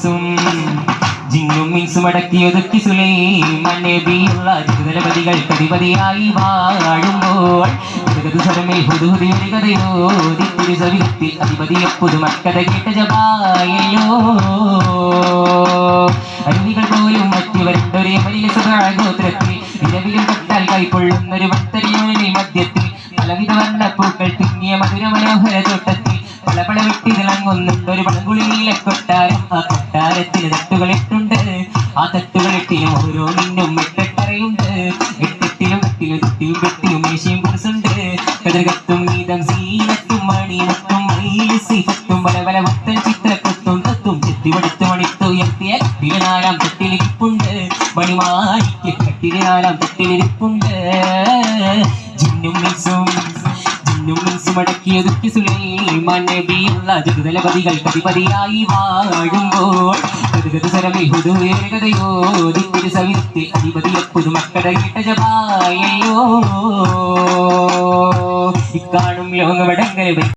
ഇൻസും ജിന്നും മിൻസും അടക്കിയൊതുക്കി സുലൈമാൻ നബിയുള്ള ജഗതലപതികൾ കതിപതിയായി വാഴുമ്പോൾ സ്വരമിൽ മധ്യത്തിൽ പലവിധ വർണപ്പൂക്കൾ തിങ്ങിയ മധുര മനോഹര തോട്ടത്തിൽ പല പല വെട്ടി തിളങ്ങുന്നുണ്ട് ഒരു പഴങ്കുളി നീല കൊട്ടാരം ആ കൊട്ടാരത്തിന് തട്ടുകളിട്ടുണ്ട് ആ തട്ടുകളിട്ടിനും ഓരോന്നിനും എട്ടെട്ടറയുണ്ട് എട്ടെട്ടിലും ഇട്ടിലും തെട്ടിയും വെട്ടിയും മേശയും കുറിച്ചുണ്ട് കതിർകത്തും ഗീതം സീനത്തും മണിമത്തും മയിലിസിഫത്തും പല പല ഭക്തൻ ചിത്രക്കത്തും തത്തും ചെത്തിപടുത്ത് മണിത്തുയർത്തിയ തിരുനാലാം തട്ടിലിരിപ്പുണ്ട് മണിമാരിക്ക് കട്ടിലിനാലാം തട്ടിലിരിപ്പുണ്ട് ജിന്നും മിസും അടക്കിയൊതുക്കി സുലൈമാൻ നബിയുള്ള കതിപതിയായി വാഴുമ്പോൾ ഇക്കാണും